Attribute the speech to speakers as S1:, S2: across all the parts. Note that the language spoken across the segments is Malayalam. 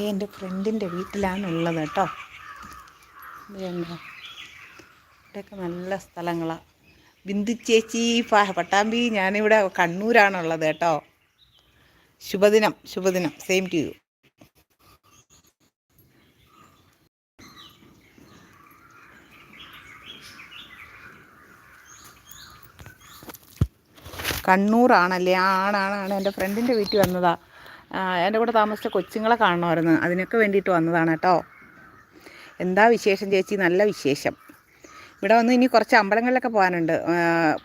S1: അതേ എന്റെ ഫ്രണ്ടിന്റെ വീട്ടിലാണ് ഉള്ളത് കേട്ടോ ഇവിടെയൊക്കെ നല്ല സ്ഥലങ്ങളാണ് ബിന്ദു ചേച്ചി പട്ടാമ്പി ഞാനിവിടെ കണ്ണൂരാണുള്ളത് കേട്ടോ. ശുഭദിനം ശുഭദിനം. സെയിം ടു യു കണ്ണൂറാണല്ലേ ആണാണാണ് എന്റെ ഫ്രണ്ടിന്റെ വീട്ടിൽ വന്നതാ. ആ, എന്റെ കൂടെ താമസിച്ച കൊച്ചുങ്ങളെ കാണണമായിരുന്നു. അതിനൊക്കെ വേണ്ടിയിട്ട് വന്നതാണ് കേട്ടോ. എന്താ വിശേഷം ചേച്ചി? നല്ല വിശേഷം. ഇവിടെ വന്ന് ഇനി കുറച്ച് അമ്പലങ്ങളിലൊക്കെ പോകാനുണ്ട്.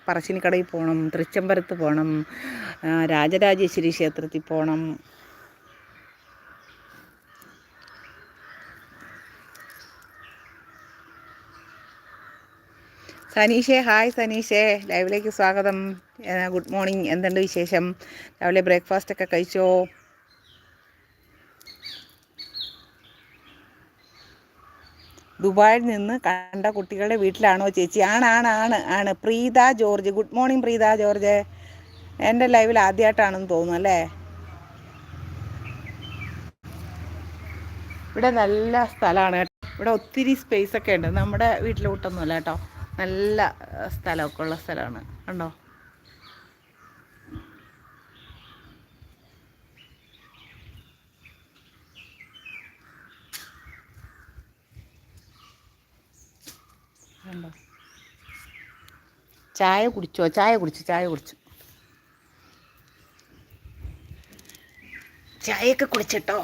S1: പറശ്ശിനിക്കടയിൽ പോകണം തൃച്ചമ്പരത്ത് പോകണം രാജരാജേശ്വരി ക്ഷേത്രത്തിൽ പോകണം. സനീഷേ ഹായ് സനീഷേ. ലൈവിലേക്ക് സ്വാഗതം. Good morning. എന്തുണ്ട് വിശേഷം? രാവിലെ ബ്രേക്ക്ഫാസ്റ്റ് ഒക്കെ കഴിച്ചോ? ദുബായിൽ നിന്ന് കണ്ട കുട്ടികളുടെ വീട്ടിലാണോ ചേച്ചി? ആണ് ആണ് ആണ് ആണ്. Preetha George. Good morning Preetha George. എന്റെ ലൈവിൽ ആദ്യമായിട്ടാണെന്ന് തോന്നുന്നു അല്ലേ? ഇവിടെ നല്ല സ്ഥലമാണ് ഇവിടെ ഒത്തിരി സ്പേസ് ഒക്കെ ഉണ്ട്. നമ്മുടെ വീട്ടിലോട്ടൊന്നുമല്ല കേട്ടോ. നല്ല സ്ഥലമൊക്കെ ഉള്ള സ്ഥലമാണ്. കണ്ടോ? ചായ കുടിച്ചോ? ചായ കുടിച്ചു? ചായ കുടിച്ചു? ചായയൊക്കെ കുടിച്ചിട്ടോ?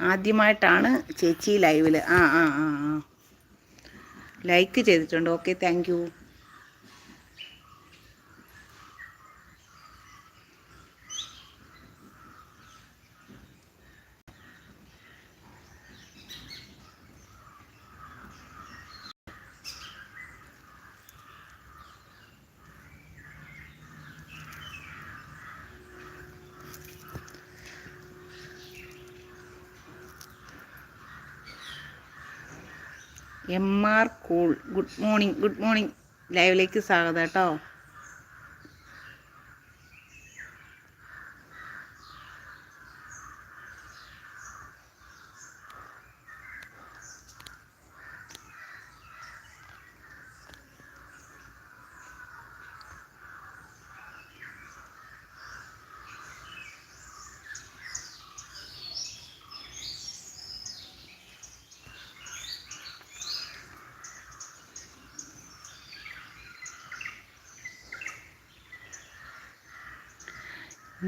S1: ആദ്യമായിട്ടാണ് ചേച്ചി ലൈവിൽ ആ ആ ആ ആ. ലൈക്ക് ചെയ്തിട്ടുണ്ട്. Okay thank M R cool good morning good morning ലൈവിലേക്ക് സ്വാഗതം കേട്ടോ.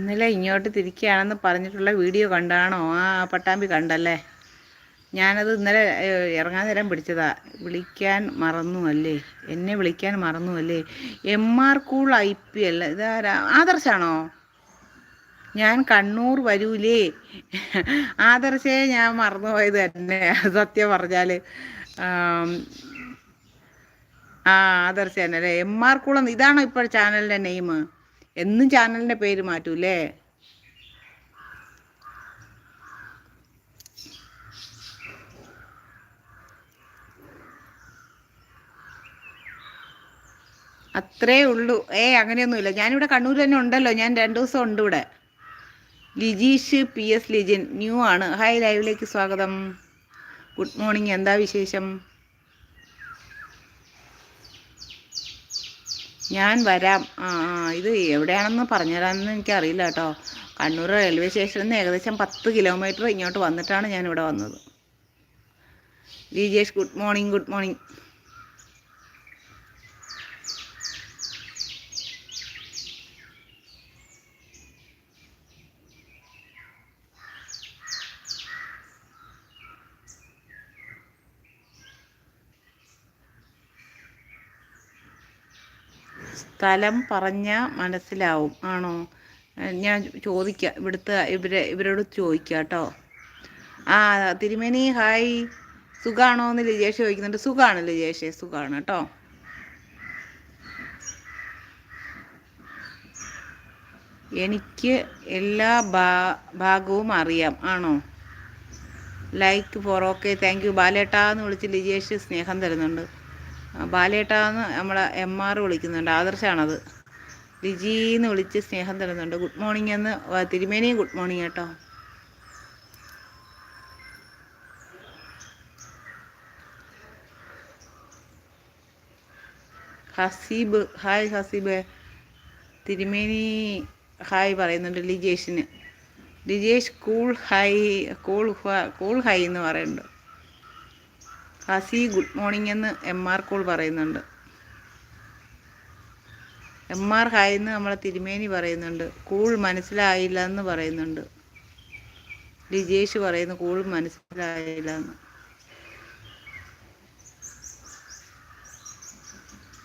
S1: ഇന്നലെ ഇങ്ങോട്ട് തിരിക്കുകയാണെന്ന് പറഞ്ഞിട്ടുള്ള വീഡിയോ കണ്ടാണോ? ആ പട്ടാമ്പി കണ്ടല്ലേ? ഞാനത് ഇന്നലെ ഇറങ്ങാൻ നേരം പിടിച്ചതാ. വിളിക്കാൻ മറന്നു അല്ലേ എന്നെ വിളിക്കാൻ മറന്നു അല്ലേ M R cool I P L ഇതാരാ? ആദർശാണോ? ഞാൻ കണ്ണൂർ വരൂലേ. ആദർശേ ഞാൻ മറന്നുപോയത് തന്നെ സത്യം പറഞ്ഞാൽ ആ ആദർശ തന്നെ അല്ലേ എം ആർ കുളം ഇതാണോ ഇപ്പോൾ ചാനലിന്റെ നെയിം? എന്നും ചാനലിന്റെ പേര് മാറ്റൂലേ? അത്രേ ഉള്ളൂ. ഏ അങ്ങനെയൊന്നുമില്ല. ഞാനിവിടെ കണ്ണൂർ തന്നെ ഉണ്ടല്ലോ. ഞാൻ രണ്ട് ദിവസം ഉണ്ട് ഇവിടെ. Lijeesh P S Lijin new ആണ്. ഹായ് ലൈവിലേക്ക് സ്വാഗതം. Good morning. എന്താ വിശേഷം? ഞാൻ വരാം. ആ ഇത് എവിടെയാണെന്ന് പറഞ്ഞുതരാമെന്ന് എനിക്കറിയില്ല കേട്ടോ. കണ്ണൂർ റെയിൽവേ സ്റ്റേഷനിൽ നിന്ന് ഏകദേശം പത്ത് കിലോമീറ്റർ ഇങ്ങോട്ട് വന്നിട്ടാണ് ഞാൻ ഇവിടെ വന്നത്. Lijesh good morning good morning. സ്ഥലം പറഞ്ഞാൽ മനസ്സിലാവും. ആണോ? ഞാൻ ചോദിക്കാം ഇവിടുത്തെ ഇവരെ ഇവരോട് ചോദിക്കാം കേട്ടോ. ആ തിരുമേനി ഹായ്. സുഖാണോ എന്ന് ലിജേഷ് ചോദിക്കുന്നുണ്ട്. സുഖമാണ് ലിജേഷേ സുഖമാണ് കേട്ടോ. എനിക്ക് എല്ലാ ഭാ ഭാഗവും അറിയാം. ആണോ? Like for okay thank you ബാലേട്ടാന്ന് വിളിച്ച് ലിജേഷ് സ്നേഹം തരുന്നുണ്ട്. ബാലേട്ടാന്ന് നമ്മളെ എം ആർ വിളിക്കുന്നുണ്ട്. ആദർശാണത്. ലിജീന്ന് വിളിച്ച് സ്നേഹം തരുന്നുണ്ട്. ഗുഡ് മോർണിംഗ് എന്ന് തിരുമേനിയും ഗുഡ് മോർണിംഗ് കേട്ടോ. ഹസീബ് ഹായ് ഹസീബ്. തിരുമേനി ഹായ് പറയുന്നുണ്ട് ലിജേഷിന്. Lijesh cool hi cool cool hi എന്ന് പറയുന്നുണ്ട്. ഹസി ഗുഡ് മോർണിംഗ് എന്ന് എം ആർ കോൾ പറയുന്നുണ്ട്. എം ആർ ഹായ് എന്ന് നമ്മളെ തിരുമേനി പറയുന്നുണ്ട്. കൂൾ മനസ്സിലായില്ല എന്ന് പറയുന്നുണ്ട്. ലിജേഷ് പറയുന്നു കൂൾ മനസ്സിലായില്ല എന്ന്.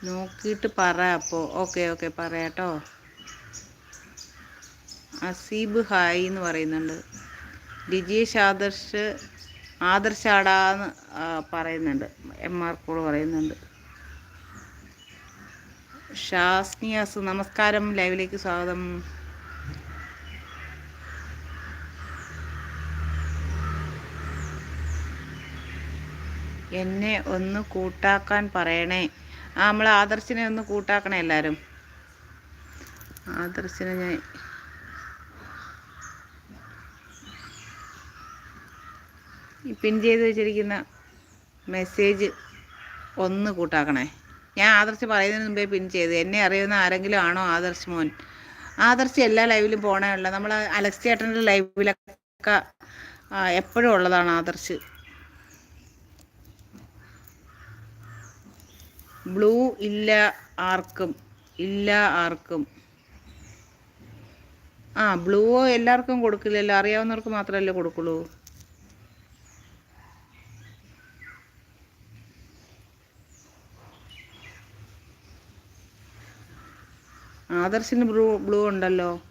S1: നോക്കിയിട്ട് പറ അപ്പോൾ ഓക്കെ ഓക്കെ പറയാട്ടോ. അസീബ് ഹായ് എന്ന് പറയുന്നുണ്ട്. ലിജേഷ് ആദർശ് ആദർശാടാന്ന് പറയുന്നുണ്ട്. എം ആർ കൂൾ പറയുന്നുണ്ട്. ഷാസ്നിയാസ് നമസ്കാരം. ലൈവിലേക്ക് സ്വാഗതം. എന്നെ ഒന്ന് കൂട്ടാക്കാൻ പറയണേ. ആ നമ്മൾ ആദർശിനെ ഒന്ന് കൂട്ടാക്കണേ എല്ലാവരും ആദർശിനെ ഞാൻ പിൻ ചെയ്ത് വെച്ചിരിക്കുന്ന മെസ്സേജ് ഒന്ന് കൂട്ടാക്കണേ. ഞാൻ ആദർശ് പറയുന്നതിന് മുമ്പേ പിൻ ചെയ്ത്. എന്നെ അറിയുന്ന ആരെങ്കിലും ആണോ ആദർശ് മോൻ? ആദർശ് എല്ലാ ലൈവിലും പോണേ നമ്മൾ അലക്സ് ചേട്ടന്റെ ലൈവിലൊക്കെ എപ്പോഴും ഉള്ളതാണ് ആദർശ്. ബ്ലൂ ഇല്ല ആർക്കും. ഇല്ല ആർക്കും. ആ ബ്ലൂവോ എല്ലാവർക്കും കൊടുക്കില്ലല്ലോ. അറിയാവുന്നവർക്ക് മാത്രമല്ലേ കൊടുക്കുള്ളൂ. ആദർശിന് ബ്ലൂ ബ്ലൂ ഉണ്ടല്ലോ.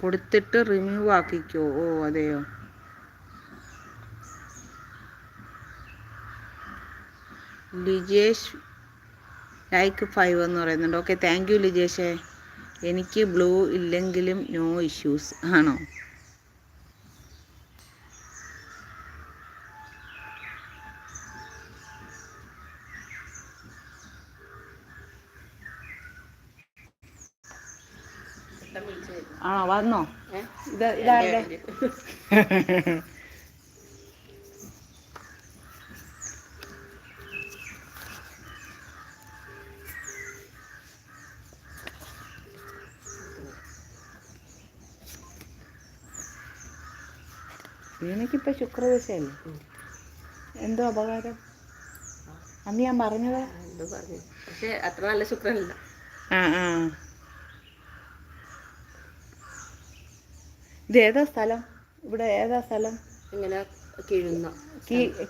S1: കൊടുത്തിട്ട് റിമൂവ് ആക്കിക്കോ. ഓ അതെയോ? ലിജേഷ് ലൈക്ക് ഫൈവ് എന്ന് പറയുന്നുണ്ട്. ഓക്കെ താങ്ക് യു ലിജേഷേ എനിക്ക് ബ്ലൂ ഇല്ലെങ്കിലും നോ ഇഷ്യൂസ് ആണോ? ആണോ? വന്നോ? ഇത് ഇതാരുടെ? നിനക്കിപ്പോ ശുക്രദശയല്ലേ? എന്തോ അപകാരം? അന്ന് ഞാൻ പറഞ്ഞത്.
S2: എന്തോ പറഞ്ഞു. പക്ഷെ അത്ര നല്ല ശുക്രനല്ല.
S1: ആ ആ. ഇത് ഏതാ സ്ഥലം? ഇവിടെ ഏതാ സ്ഥലം?
S2: ഇങ്ങനെ കീഴുന്ന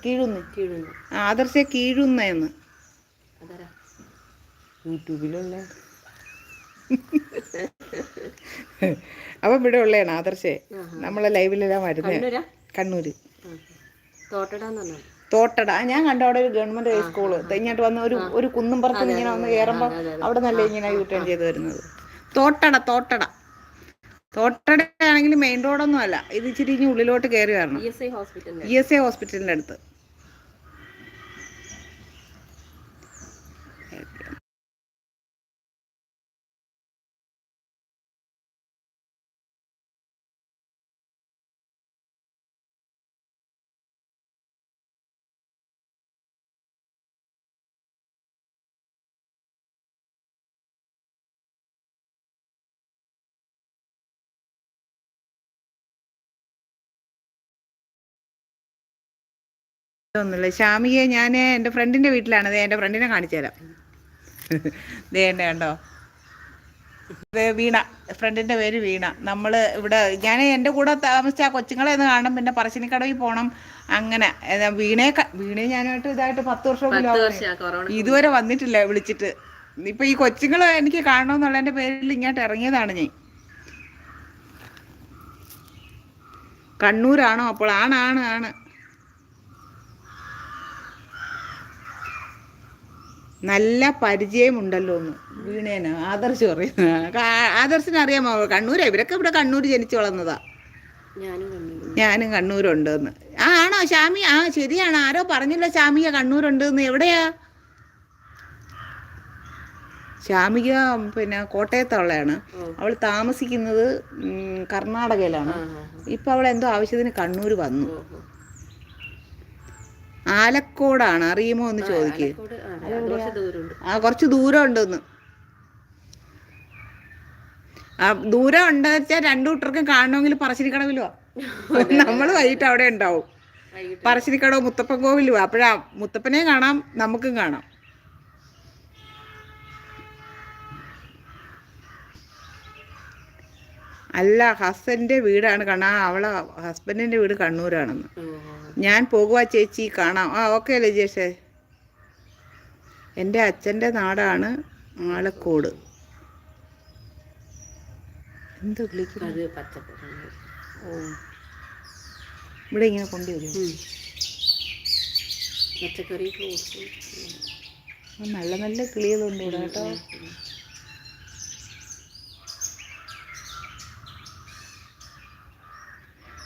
S1: കീഴുന്ന്.
S2: കീഴുന്ന്.
S1: ആദർശ കീഴുന്നയെന്ന്
S2: അതാരാ?
S1: യൂട്യൂബിലുള്ള അപ്പം ഇവിടെ ഉള്ളതാണ് ആദർശേ. നമ്മളെ ലൈവിലെല്ലാം വരുന്നത്
S2: ആ.
S1: തോട്ടട. ഞാൻ കണ്ട. അവിടെ ഒരു ഗവൺമെന്റ് ഹൈസ്കൂൾ ഇങ്ങോട്ട് വന്ന് ഒരു ഒരു കുന്നുംപുറത്ത് ഇങ്ങനെ വന്ന് കയറുമ്പോൾ അവിടെ നല്ല ഇങ്ങനെ യൂ ടേൺ ചെയ്ത് വരുന്നത്. തോട്ടട തോട്ടട. തോട്ടട ആണെങ്കിൽ മെയിൻ റോഡൊന്നും അല്ല. ഇത് ഇച്ചിരി ഇനി ഉള്ളിലോട്ട് കയറി വരണം.
S2: ഇ എസ് ഐ ഹോസ്പിറ്റലിന്റെ
S1: അടുത്ത്. ഒന്നുമില്ല. ശ്യാമിയെ ഞാൻ എന്റെ ഫ്രണ്ടിന്റെ വീട്ടിലാണ്. ദേ എന്റെ ഫ്രണ്ടിനെ കാണിച്ചു തരാം. ദേ എന്റെ കണ്ടോ? വീണ. ഫ്രണ്ടിന്റെ പേര് വീണ. നമ്മൾ ഇവിടെ ഞാൻ എന്റെ കൂടെ താമസിച്ച ആ കൊച്ചുങ്ങളെ ഒന്ന് കാണണം. പിന്നെ പറശ്ശിനിക്കടവിൽ പോകണം അങ്ങനെ. വീണേ വീണേ ഞാനായിട്ട് ഇതായിട്ട് പത്ത് വർഷം ഇതുവരെ വന്നിട്ടില്ല വിളിച്ചിട്ട്. ഇപ്പം ഈ കൊച്ചുങ്ങളെ എനിക്ക് കാണണമെന്നുള്ളതിന്റെ പേരിൽ ഇങ്ങോട്ട് ഇറങ്ങിയതാണ് ഞാൻ. കണ്ണൂരാണോ അപ്പോൾ ആണാണ് ആണ്. നല്ല പരിചയമുണ്ടല്ലോ ഒന്ന് വീണേന് ആദർശ് പറയുന്നത് ആദർശിന് അറിയാമോ കണ്ണൂരാ ഇവരൊക്കെ ഇവിടെ കണ്ണൂർ ജനിച്ചു വളർന്നതാ.
S2: ഞാനും
S1: കണ്ണൂരുണ്ട് എന്ന് ആ ആണോ ഷാമി ആ ശരിയാണ്. ആരോ പറഞ്ഞല്ലോ ഷാമിക കണ്ണൂരുണ്ടെന്ന്. എവിടെയാ? ഷാമിക പിന്നെ
S2: കോട്ടയത്തുള്ളയാണ്.
S1: അവൾ താമസിക്കുന്നത് കർണാടകയിലാണ്. ഇപ്പൊ അവൾ എന്തോ ആവശ്യത്തിന് കണ്ണൂർ വന്നു. ആലക്കോടാണ്. അറിയുമോ എന്ന് ചോദിക്ക്.
S2: ആലക്കോട് ആ
S1: കുറച്ച് ദൂരം ഉണ്ടെന്ന് ആ ദൂരം ഉണ്ടെന്ന് വെച്ചാൽ രണ്ടു കൂട്ടർക്കും കാണണമെങ്കിൽ പറശ്ശിനിക്കടവിലോ നമ്മൾ വൈകിട്ട് അവിടെ ഉണ്ടാവും. പറശ്ശിനിക്കടവ് മുത്തപ്പൻ കോവിലും അപ്പോഴാ മുത്തപ്പനെ കാണാം നമുക്കും കാണാം. അല്ല ഹസ്ബൻഡിന്റെ വീടാണ് കാണാ അവളെ ഹസ്ബൻഡിന്റെ വീട് കണ്ണൂരാണെന്ന്. ഞാൻ പോകുക ചേച്ചി കാണാം. ആ ഓക്കെ ലജേഷേ. എന്റെ അച്ഛന്റെ നാടാണ് ആലക്കോട്. എന്ത് വിളിക്കുന്നത് ഓ. ഇവിടെ ഇങ്ങനെ കൊണ്ടുവരും
S2: പച്ചക്കറി
S1: നല്ല നല്ല കിളികളുണ്ട് ഇവിടെ കേട്ടോ.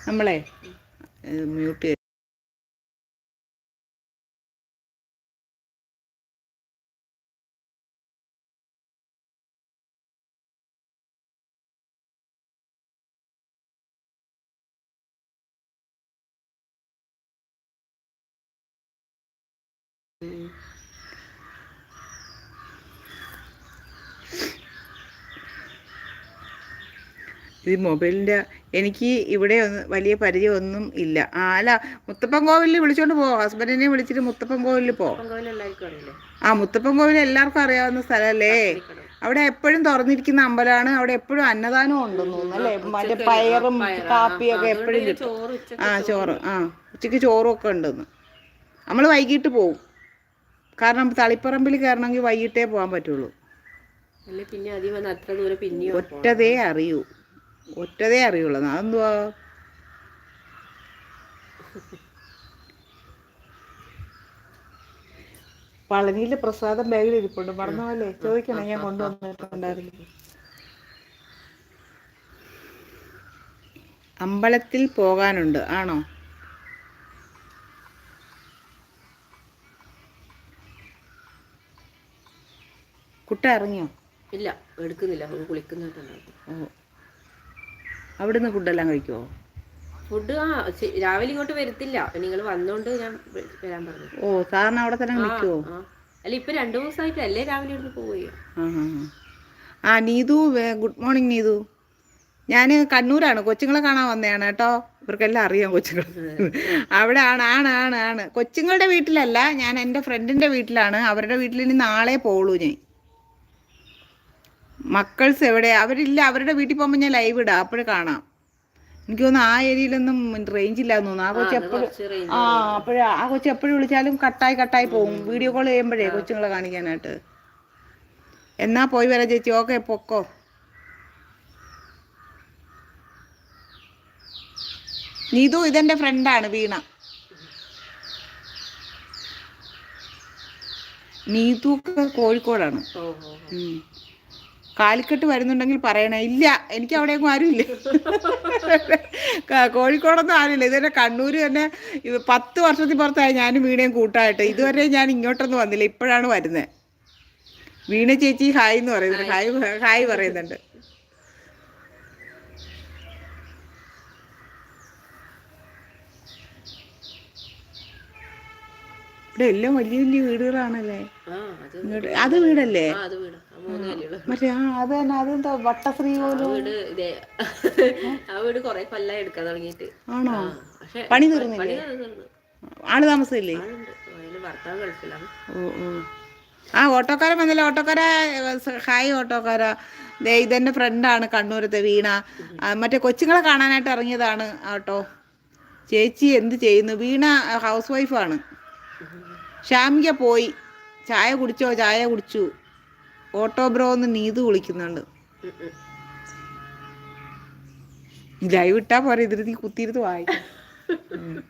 S1: നമ്മളെ മ്യൂട്ട് ചെയ്ത്. ഇത് മൊബൈലിന്റെ എനിക്ക് ഇവിടെ ഒന്ന് വലിയ പരിചയമൊന്നും ഇല്ല. ആ അല്ല മുത്തപ്പൻ കോവിലിൽ വിളിച്ചോണ്ട് പോ. ഹസ്ബൻഡിനെ വിളിച്ചിട്ട് മുത്തപ്പൻ കോവിലിൽ പോ. ആ മുത്തപ്പൻ കോവിൽ എല്ലാവർക്കും അറിയാവുന്ന സ്ഥലമല്ലേ അവിടെ എപ്പോഴും തുറന്നിരിക്കുന്ന അമ്പലമാണ്. അവിടെ എപ്പോഴും അന്നദാനം ഉണ്ടെന്ന് തോന്നുന്നു അല്ലേ? മറ്റേ പയറും കാപ്പിയൊക്കെ എപ്പോഴും കിട്ടും.
S2: ചോറ്
S1: ആ ചോറ്. ആ ഉച്ചയ്ക്ക് ചോറും ഒക്കെ ഉണ്ടെന്ന്. നമ്മൾ വൈകിട്ട് പോവും. കാരണം തളിപ്പറമ്പിൽ കയറണമെങ്കിൽ വൈകിട്ടേ പോകാൻ പറ്റുള്ളൂ.
S2: പിന്നെ അത്ര ദൂരം പിന്നെയും
S1: ഒറ്റതേ അറിയൂ. ഒറ്റതേ അറിയുള്ളൂ. അതെന്തുവാ പളനിയിലെ പ്രസാദം ബാഗിൽ ഇരിപ്പുണ്ട്. മറന്ന പോലെ ചോദിക്കണം ഞാൻ കൊണ്ടുവന്നിട്ടുണ്ടായിരുന്നു. അമ്പലത്തിൽ പോകാനുണ്ട്. ആണോ? കുട്ട ഇറങ്ങിയോ?
S2: ഇല്ല എടുക്കുന്നില്ല. കുളിക്കുന്നുണ്ടായിരുന്നു
S1: ഓ. അവിടുന്ന് ഫുഡെല്ലാം കഴിക്കുമോ
S2: ഫുഡ് ആ രാവിലെ ഇങ്ങോട്ട് വരത്തില്ല. നിങ്ങൾ വന്നോണ്ട് ഞാൻ വരാൻ പറഞ്ഞു.
S1: ഓ സാറിന് അവിടെ തന്നെ നിൽക്കുമോ
S2: അല്ല ഇപ്പൊ രണ്ടു ദിവസമായിട്ട് അല്ലേ രാവിലെ ഇവിടുന്ന് പോവുകയോ?
S1: ആ ആ, ആ. ആ നീതു ഗുഡ് മോർണിംഗ് നീതു. ഞാൻ കണ്ണൂരാണ്. കൊച്ചുങ്ങളെ കാണാൻ വന്നതാണ് കേട്ടോ. ഇവർക്കെല്ലാം അറിയാം കൊച്ചുങ്ങൾ അവിടെ ആണ് ആണ് ആണ് ആണ്. കൊച്ചുങ്ങളുടെ വീട്ടിലല്ല ഞാൻ എന്റെ ഫ്രണ്ടിന്റെ വീട്ടിലാണ്. അവരുടെ വീട്ടിൽ ഇനി നാളെ പോളൂ ഞാൻ. മക്കൾസ് എവിടെ അവരില്ല അവരുടെ വീട്ടിൽ പോകുമ്പോൾ ഞാൻ ലൈവ് ഇടാം. അപ്പോഴും കാണാം. എനിക്ക് തോന്നുന്നു ആ ഏരിയയിലൊന്നും റേഞ്ച് ഇല്ലാന്ന് തോന്നുന്നു. ആ കൊച്ചി എപ്പോഴും ആ അപ്പോഴ ആ കൊച്ചി എപ്പോഴും വിളിച്ചാലും കട്ടായി കട്ടായി പോകും. വീഡിയോ കോൾ ചെയ്യുമ്പോഴേ കൊച്ചുങ്ങളെ കാണിക്കാനായിട്ട്. എന്നാ പോയി വരാം ചേച്ചി. ഓക്കെ പൊക്കോ. നീതു ഇതെന്റെ ഫ്രണ്ടാണ് വീണ. നീതു കോഴിക്കോടാണ്. കാലിക്കട്ട് വരുന്നുണ്ടെങ്കിൽ പറയണേ ഇല്ല എനിക്ക് അവിടെയൊന്നും ആരുമില്ല. കോഴിക്കോടൊന്നും ആരുമില്ല. ഇതുവരെ കണ്ണൂർ തന്നെ പത്ത് വർഷത്തിൽ പുറത്തായി ഞാനും വീണയും കൂട്ടായിട്ട്. ഇതുവരെ ഞാൻ ഇങ്ങോട്ടൊന്നും വന്നില്ല. ഇപ്പോഴാണ് വരുന്നത് വീണ ചേച്ചി ഹായ് എന്ന് പറയുന്നുണ്ട് ഹായ്. ഹായ് പറയുന്നുണ്ട്. ഇവിടെ എല്ലാം വലിയ വലിയ വീടുകളാണല്ലേ?
S2: അത്
S1: വീടല്ലേ?
S2: ആ അത് വീട് ആ. മൂന്ന്
S1: മറ്റേ ആ അത് തന്നെ അതെന്താ വട്ടശ്രീ പോലും?
S2: വീട് ഇതേ. ആ. വീട് കൊറേ കൊല്ലായി എടുക്കാൻ തുടങ്ങിയിട്ട്.
S1: ആണോ? പണി തീർന്നില്ലേ? ആൾ താമസമില്ലേ
S2: അതിന് ഭർത്താവ് ഗൾഫിലാണ്.
S1: ഓ ഓ. ആ ഓട്ടോക്കാരൻ വന്നില്ല. ഓട്ടോക്കാരാ ഹായ് ഓട്ടോക്കാര. ദേ ഇതെന്റെ ഫ്രണ്ടാണ് കണ്ണൂരത്തെ വീണ. മറ്റേ കൊച്ചുങ്ങളെ കാണാനായിട്ട് ഇറങ്ങിയതാണ് ഓട്ടോ ചേച്ചി എന്ത് ചെയ്യുന്നു? വീണ ഹൗസ് വൈഫാണ്. ഷാമിക പോയി. ചായ കുടിച്ചോ? ചായ കുടിച്ചു. ഓട്ടോ ബ്രോ എന്ന് നീതു വിളിക്കുന്നുണ്ട്. ലൈവ് ഇട്ടാ പോരെ ഇതിരുത്തി കുത്തിയിരുന്ന് വായിക്കും. വായി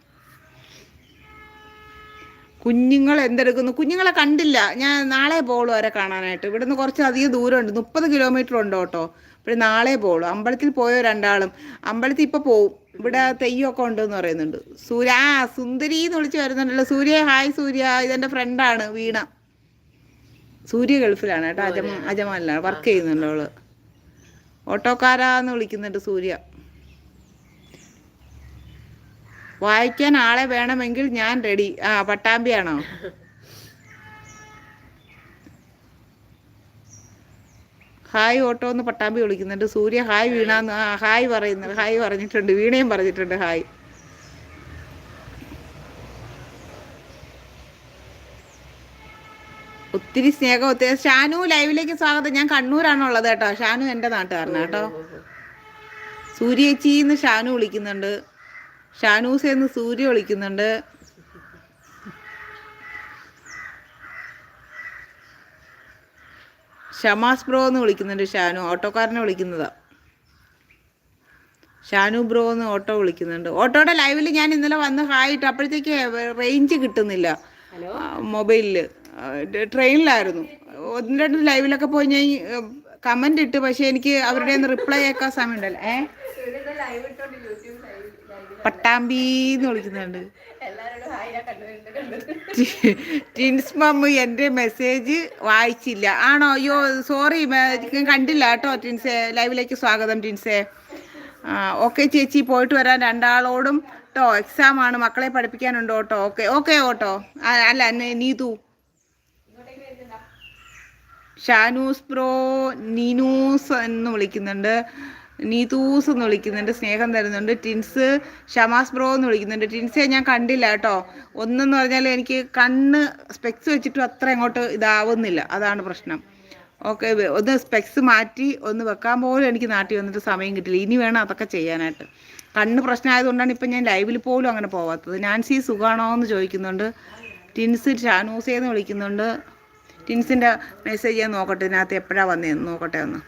S1: കുഞ്ഞുങ്ങൾ എന്തെടുക്കുന്നു? കുഞ്ഞുങ്ങളെ കണ്ടില്ല. ഞാൻ നാളെ പോളൂ അവരെ കാണാനായിട്ട്. ഇവിടുന്ന് കുറച്ച് അധികം ദൂരമുണ്ട്. മുപ്പത് കിലോമീറ്റർ ഉണ്ട് കേട്ടോ ഇവിടെ നാളെ പോളൂ അമ്പലത്തിൽ പോയോ രണ്ടാളും? അമ്പലത്തിൽ ഇപ്പോൾ പോവും. ഇവിടെ തെയ്യമൊക്കെ ഉണ്ടെന്ന് പറയുന്നുണ്ട്. സൂര്യ ആ സുന്ദരി എന്ന് വിളിച്ച് വരുന്നുണ്ടല്ലോ. സൂര്യ ഹായ് സൂര്യ. ഇതെന്റെ ഫ്രണ്ടാണ് വീണ. സൂര്യ ഗൾഫിലാണ് കേട്ടോ അജമ അജമാലിലാണ് വർക്ക് ചെയ്യുന്നുണ്ട് അവൾ. ഓട്ടോക്കാരാന്ന് വിളിക്കുന്നുണ്ട് സൂര്യ. വായിക്കാൻ ആളെ വേണമെങ്കിൽ ഞാൻ റെഡി ആ പട്ടാമ്പിയാണോ? ഹായ് ഓട്ടോ എന്ന് പട്ടാമ്പി വിളിക്കുന്നുണ്ട്. സൂര്യ ഹായ് വീണാന്ന് ഹായ് പറയുന്നുണ്ട് ഹായ് പറഞ്ഞിട്ടുണ്ട് വീണയും പറഞ്ഞിട്ടുണ്ട് ഹായ്. ഒത്തിരി സ്നേഹം ഒത്തിരി ഷാനു ലൈവിലേക്ക് സ്വാഗതം. ഞാൻ കണ്ണൂരാണുള്ളത് കേട്ടോ. ഷാനു എന്റെ നാട്ടുകാരനാ കേട്ടോ. സൂര്യേച്ചിന്ന് ഷാനു വിളിക്കുന്നുണ്ട്. ഷാനൂസേന്ന് സൂര്യ വിളിക്കുന്നുണ്ട്. ഷമാസ് ബ്രോ എന്ന് വിളിക്കുന്നുണ്ട് ഷാനു. ഓട്ടോക്കാരനെ വിളിക്കുന്നതാ. ഷാനു ബ്രോ എന്ന് ഓട്ടോ വിളിക്കുന്നുണ്ട്. ഓട്ടോയുടെ ലൈവിൽ ഞാൻ ഇന്നലെ വന്ന് ഹായിട്ട് അപ്പോഴത്തേക്ക് റേഞ്ച് കിട്ടുന്നില്ല. മൊബൈലിൽ ട്രെയിനിലായിരുന്നു. ഒന്ന് രണ്ട് ലൈവിലൊക്കെ പോയി ഞാൻ കമന്റ് ഇട്ട്. പക്ഷെ എനിക്ക് അവരുടെ റിപ്ലൈ ആക്കാൻ സമയമുണ്ടല്ലോ. ഏ? പട്ടാമ്പി എന്ന് വിളിക്കുന്നുണ്ട്. ടിൻസ് മമ്മ് എന്റെ മെസ്സേജ് വായിച്ചില്ല. ആണോ? അയ്യോ സോറി കണ്ടില്ല കേട്ടോ ടിൻസെ. ലൈവിലേക്ക് സ്വാഗതം ടിൻസെ. ഓക്കെ ചേച്ചി പോയിട്ട് വരാൻ രണ്ടാളോടും കേട്ടോ എക്സാം ആണ്. മക്കളെ പഠിപ്പിക്കാനുണ്ടോ കേട്ടോ ഓക്കെ ഓക്കെ ഓട്ടോ. അല്ല നീതു. ഷാനൂസ് പ്രോ നീനൂസ് എന്ന് വിളിക്കുന്നുണ്ട്. നീതൂസ് എന്ന് വിളിക്കുന്നുണ്ട് സ്നേഹം തരുന്നുണ്ട്. ടിൻസ് ഷമാസ് ബ്രോ എന്ന് വിളിക്കുന്നുണ്ട്. ടിൻസെ ഞാൻ കണ്ടില്ല കേട്ടോ. ഒന്നെന്ന് പറഞ്ഞാൽ എനിക്ക് കണ്ണ് സ്പെക്സ് വെച്ചിട്ടും അത്ര അങ്ങോട്ട് ഇതാവുന്നില്ല. അതാണ് പ്രശ്നം. ഓക്കെ ഒന്ന് സ്പെക്സ് മാറ്റി ഒന്ന് വെക്കാൻ പോലും എനിക്ക് നാട്ടിൽ വന്നിട്ട് സമയം കിട്ടില്ല. ഇനി വേണം അതൊക്കെ ചെയ്യാനായിട്ട്. കണ്ണ് പ്രശ്നമായതുകൊണ്ടാണ് ഇപ്പം ഞാൻ ലൈവിൽ പോലും അങ്ങനെ പോവാത്തത്. നാൻസി സുഖാണോ എന്ന് ചോദിക്കുന്നുണ്ട്. ടിൻസ് ഷാനൂസേന്ന് വിളിക്കുന്നുണ്ട്. ടിൻസിന്റെ മെസ്സേജ് ഞാൻ നോക്കട്ടെ ഇതിനകത്ത് എപ്പോഴാണ് വന്നതെന്ന് നോക്കട്ടെ ഒന്ന്.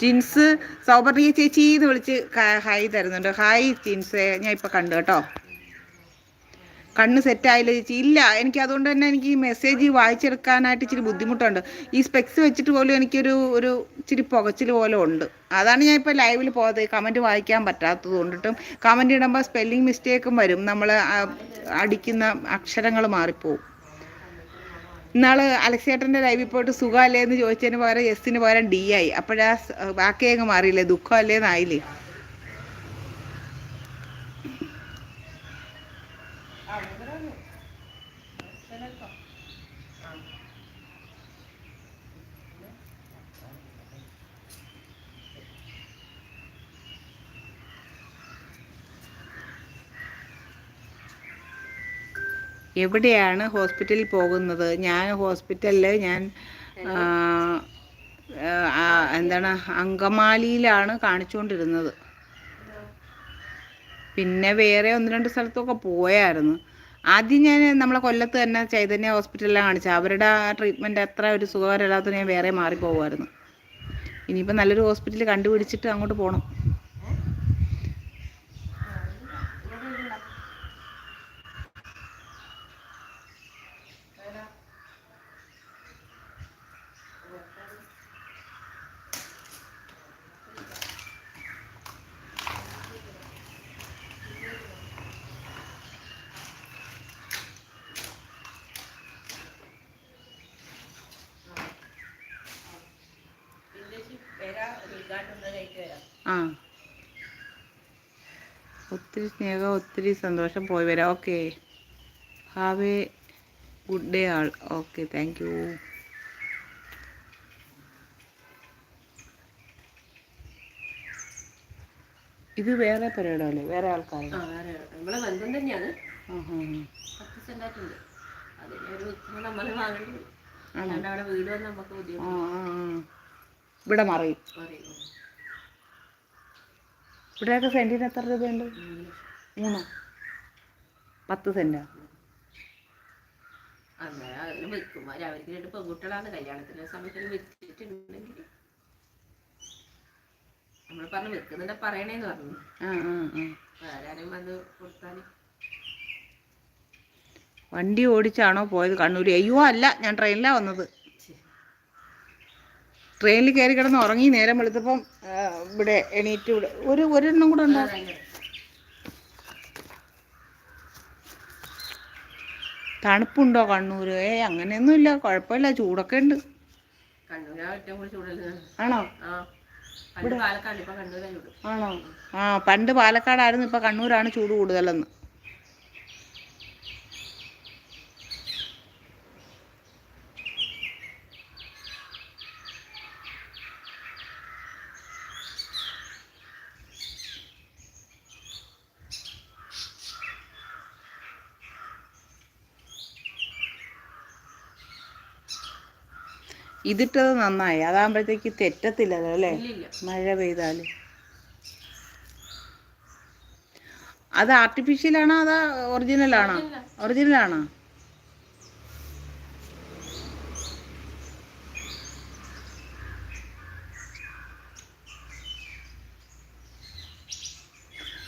S1: ടിൻസ് സൗപർണിക ചേച്ചി എന്ന് വിളിച്ച് ഹായ് തരുന്നുണ്ട്. ഹായ് ടിൻസ് ഞാൻ ഇപ്പം കണ്ടു കേട്ടോ. കണ്ണ് സെറ്റായില്ല ചേച്ചി? ഇല്ല എനിക്ക് അതുകൊണ്ട് തന്നെ എനിക്ക് ഈ മെസ്സേജ് വായിച്ചെടുക്കാനായിട്ട് ഇച്ചിരി ബുദ്ധിമുട്ടുണ്ട്. ഈ സ്പെക്സ് വെച്ചിട്ട് പോലും എനിക്കൊരു ഒരു ഇച്ചിരി പുകച്ചിൽ പോലെ ഉണ്ട്. അതാണ് ഞാൻ ഇപ്പോൾ ലൈവിൽ പോകാതെ കമന്റ് വായിക്കാൻ പറ്റാത്തത് കൊണ്ടിട്ടും കമന്റ് ഇടുമ്പോൾ സ്പെല്ലിംഗ് മിസ്റ്റേക്കും വരും. നമ്മൾ അടിക്കുന്ന അക്ഷരങ്ങൾ മാറിപ്പോവും. ഇന്നാൾ അലക്സേട്ടന്റെ ലൈവിൽ പോയിട്ട് സുഖമല്ലേ എന്ന് ചോദിച്ചതിന് പകരം എസ്സിന് പകരം ഡി ആയി. അപ്പോഴാ ബാക്കിയങ്ങ് മാറിയില്ലേ? ദുഃഖം എവിടെയാണ് ഹോസ്പിറ്റലിൽ പോകുന്നത്? ഞാൻ ഹോസ്പിറ്റലിൽ ഞാൻ എന്താണ് അങ്കമാലിയിലാണ് കാണിച്ചുകൊണ്ടിരുന്നത്. പിന്നെ വേറെ ഒന്ന് രണ്ട് സ്ഥലത്തൊക്കെ പോയായിരുന്നു. ആദ്യം ഞാൻ നമ്മളെ കൊല്ലത്ത് തന്നെ ചൈതന്യ ഹോസ്പിറ്റലിലാണ് കാണിച്ചത്. അവരുടെ ആ ട്രീറ്റ്മെന്റ് അത്ര ഒരു സുഖകരമില്ലാത്തത് ഞാൻ വേറെ മാറിപ്പോകുമായിരുന്നു. ഇനിയിപ്പോൾ നല്ലൊരു ഹോസ്പിറ്റൽ കണ്ടുപിടിച്ചിട്ട് അങ്ങോട്ട് പോകണം ആ ഒത്തിരി സ്നേഹം ഒത്തിരി സന്തോഷം പോയി വരാം. Okay have a good day all okay thank you ഇത് വേറെ പരിപാടിയല്ലേ വേറെ
S2: ആൾക്കാർ നമ്മളെ ബന്ധം തന്നെയാണ്.
S1: ഇവിടെ മറിയും ഇവിടെയൊക്കെ സെന്റിന് എത്ര രൂപയുണ്ട്? മൂന്നോ? പത്ത്
S2: സെന്റാ അവർക്ക് രണ്ട് പെൺകുട്ടികളാണ്. വെച്ചിട്ടുണ്ടെങ്കിൽ നമ്മൾ പറഞ്ഞു വെക്കുന്നുണ്ടെ പറയണേന്ന് പറഞ്ഞു. വേറെ വന്ന് കൊടുത്താൽ
S1: വണ്ടി ഓടിച്ചാണോ പോയത് കണ്ണൂർ അയ്യോ അല്ല ഞാൻ ട്രെയിനിലാണ് വന്നത്. ട്രെയിനിൽ കയറി കിടന്ന് ഉറങ്ങി നേരം വെളുത്തപ്പം ഇവിടെ എണീറ്റ് ഇവിടെ. ഒരു ഒരെണ്ണം കൂടെ ഉണ്ടോ? തണുപ്പുണ്ടോ കണ്ണൂർ ഏ അങ്ങനെയൊന്നുമില്ല. കുഴപ്പമില്ല. ചൂടൊക്കെ ഉണ്ട്.
S2: കണ്ണൂരാ
S1: ആണോ?
S2: കണ്ണൂരാ
S1: ആണോ? ആ പണ്ട് പാലക്കാടായിരുന്നു. ഇപ്പൊ കണ്ണൂരാണ് ചൂട് കൂടുതലെന്ന്. ഇതിട്ടത് നന്നായി. അതാകുമ്പോഴത്തേക്ക് തെറ്റത്തില്ലല്ലോ അല്ലേ? മഴ പെയ്താൽ അത് ആർട്ടിഫിഷ്യലാണോ അതോ ഒറിജിനലാണോ ഒറിജിനലാണോ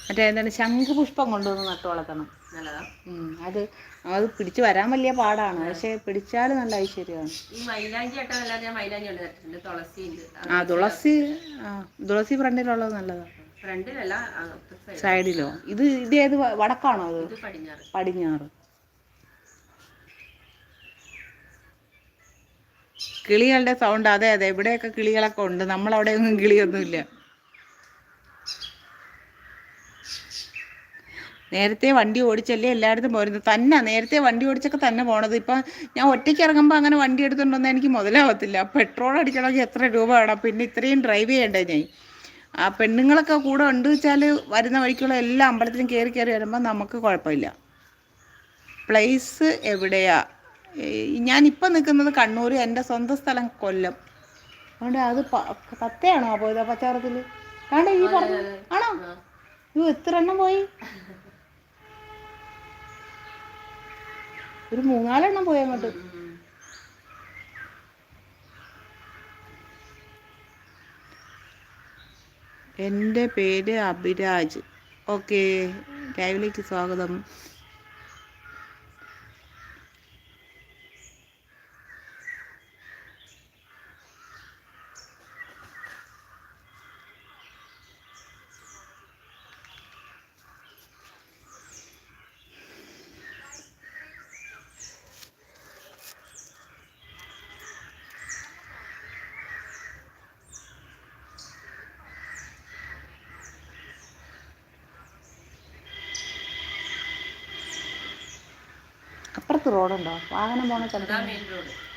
S1: മറ്റേ എന്താണ് ശംഖുപുഷ്പം കൊണ്ടുവന്ന് നട്ടു വളർത്തണം. അത് അത് പിടിച്ച് വരാൻ വലിയ പാടാണ്. പക്ഷെ പിടിച്ചാൽ നല്ല ഐശ്വര്യമാണ്. ആ തുളസി ആ തുളസി ഫ്രണ്ടിലുള്ളത് നല്ലതാണ് സൈഡിലോ? ഇത് ഇത് ഏത് വടക്കാണോ അത്?
S2: പടിഞ്ഞാറ്.
S1: കിളികളുടെ സൗണ്ട് അതെ അതെ. ഇവിടെയൊക്കെ കിളികളൊക്കെ ഉണ്ട്. നമ്മളവിടെയൊന്നും കിളിയൊന്നുമില്ല. നേരത്തെ വണ്ടി ഓടിച്ചല്ലേ എല്ലായിടത്തും പോരുന്നത് തന്നെ നേരത്തെ വണ്ടി ഓടിച്ചൊക്കെ തന്നെ പോണത്. ഇപ്പം ഞാൻ ഒറ്റയ്ക്ക് ഇറങ്ങുമ്പോൾ അങ്ങനെ വണ്ടി എടുത്തുകൊണ്ടൊന്നും എനിക്ക് മുതലാവത്തില്ല. പെട്രോൾ അടിക്കണമെങ്കിൽ എത്ര രൂപ വേണം? പിന്നെ ഇത്രയും ഡ്രൈവ് ചെയ്യണ്ടേ ഞാൻ? ആ പെണ്ണുങ്ങളൊക്കെ കൂടെ ഉണ്ട് വെച്ചാൽ വരുന്ന വഴിക്കുള്ള എല്ലാ അമ്പലത്തിലും കയറി കയറി വരുമ്പോൾ നമുക്ക് കുഴപ്പമില്ല. പ്ലേസ് എവിടെയാ? ഞാൻ ഞാനിപ്പം നിൽക്കുന്നത് കണ്ണൂർ എന്റെ സ്വന്തം സ്ഥലം കൊല്ലം. അതുകൊണ്ട് അത് പത്തയാണോ പോയത് പച്ചാറത്തിൽ? പച്ചാറത്തിൽ കാണ്ട ഈ പറഞ്ഞു ആണോ?
S2: ആ.
S1: അയ്യോ എത്ര എണ്ണം പോയി. ഒരു മൂന്നാലെണ്ണം പോയി അങ്ങോട്ട്. എന്റെ പേര് അഭിരാജ്. ഓക്കെ. ലൈവിലേക്ക് സ്വാഗതം. അപ്പുറത്ത് റോഡുണ്ടോ? വാഹനം പോണ സ്ഥലത്ത്.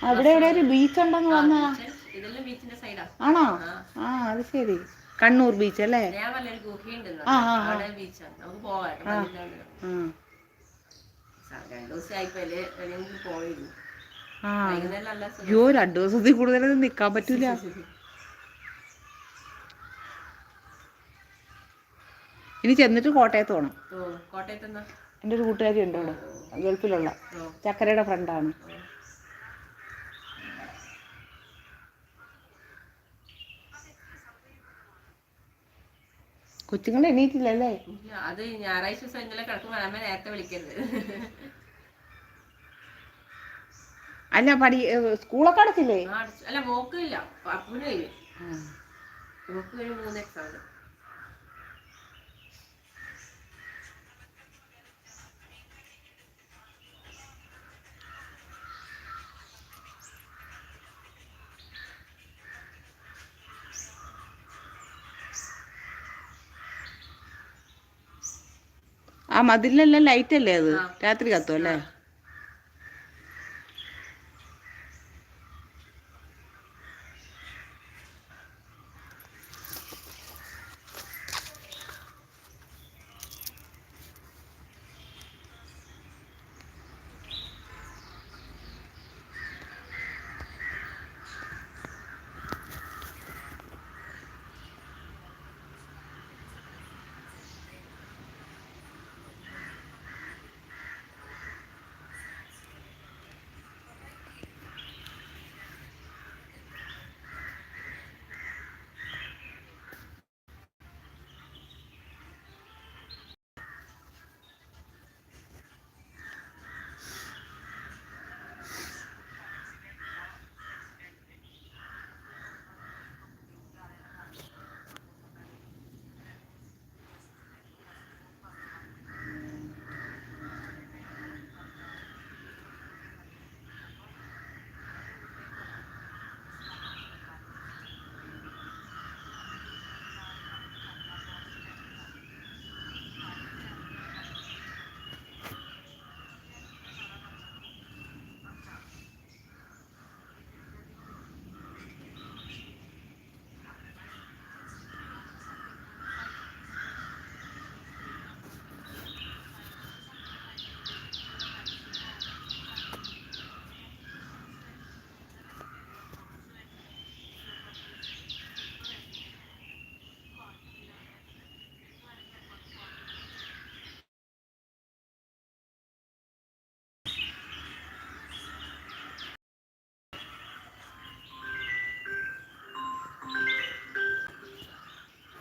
S1: അവിടെ എവിടെ ഒരു ബീച്ച് ഉണ്ടെന്ന്
S2: സൈഡാ
S1: ആണോ? ആ. അത് ശരി. കണ്ണൂർ ബീച്ച് അല്ലേ? ആ. അയ്യോ രണ്ടു ദിവസത്തിൽ കൂടുതൽ നിക്കാൻ പറ്റൂല. ഇനി ചെന്നിട്ട് കോട്ടയത്ത് പോകണം
S2: ഓ കോട്ടയത്ത്
S1: എന്റെ ഒരു കൂട്ടുകാരി ഉണ്ട് അവിടെ. ഗൾഫിലുള്ള. ചക്കരയുടെ ഫ്രണ്ടാണ് കൊച്ചുങ്ങൾ എണീറ്റില്ലല്ലേ
S2: അത് ഞായറാഴ്ച ദിവസം ഇന്നലെ കിടക്കുമ്പോൾ അമ്മ നേരത്തെ വിളിക്കരുത്.
S1: അല്ല പഠി സ്കൂളൊക്കെ അടച്ചില്ലേ?
S2: അല്ല മോക്കില്ല മൂന്ന് എക്സാം
S1: ആ മതിലെല്ലാം ലൈറ്റ് അല്ലേ അത്? രാത്രി കത്തും അല്ലേ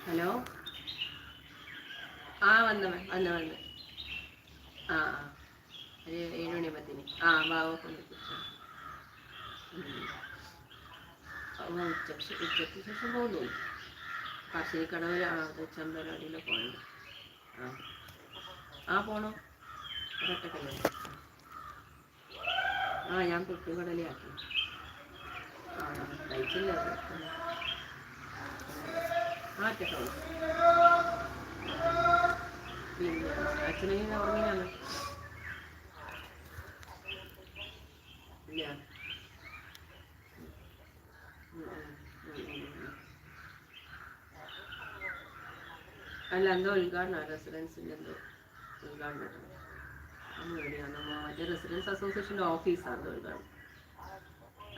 S2: ഹലോ ആ വന്ന വന്ന വന്ന് ആ. ഒരു ഏഴ് മണി പത്തിന് ആ ബാബ കൊണ്ട് ഉച്ചയ്ക്ക് ഉച്ചയ്ക്ക് ശേഷം പോകുന്നു. പറശ്ശിനിക്കടവ് ആ ചെമ്പരടിയിലോ പോകണം. ആ. ആ പോണോ? ഒരൊറ്റക്കല്ലേ ആ ഞാൻ പുട്ടുകടലയാക്കി ആ കഴിച്ചില്ല. ആ പിന്നെ അച്ഛനെങ്ങനെ ഉറങ്ങിയാണ്. അല്ല എന്തോ ഉദ്ഘാടനം റെസിഡൻസിന്റെ എന്തോ ഉദ്ഘാടനം. മറ്റേ റെസിഡൻസ് അസോസിയേഷന്റെ ഓഫീസാണ് എന്തോ ഉദ്ഘാടനം.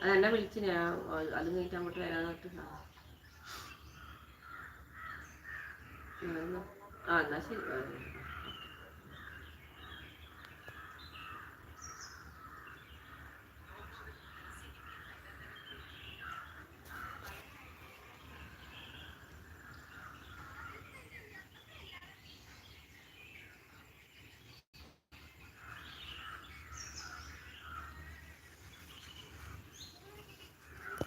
S2: അത് എന്നെ വിളിച്ച് ഞാൻ അത് കഴിഞ്ഞിട്ട് അങ്ങോട്ട് വരാൻ പറഞ്ഞിട്ട് ആ എന്നാ ശരി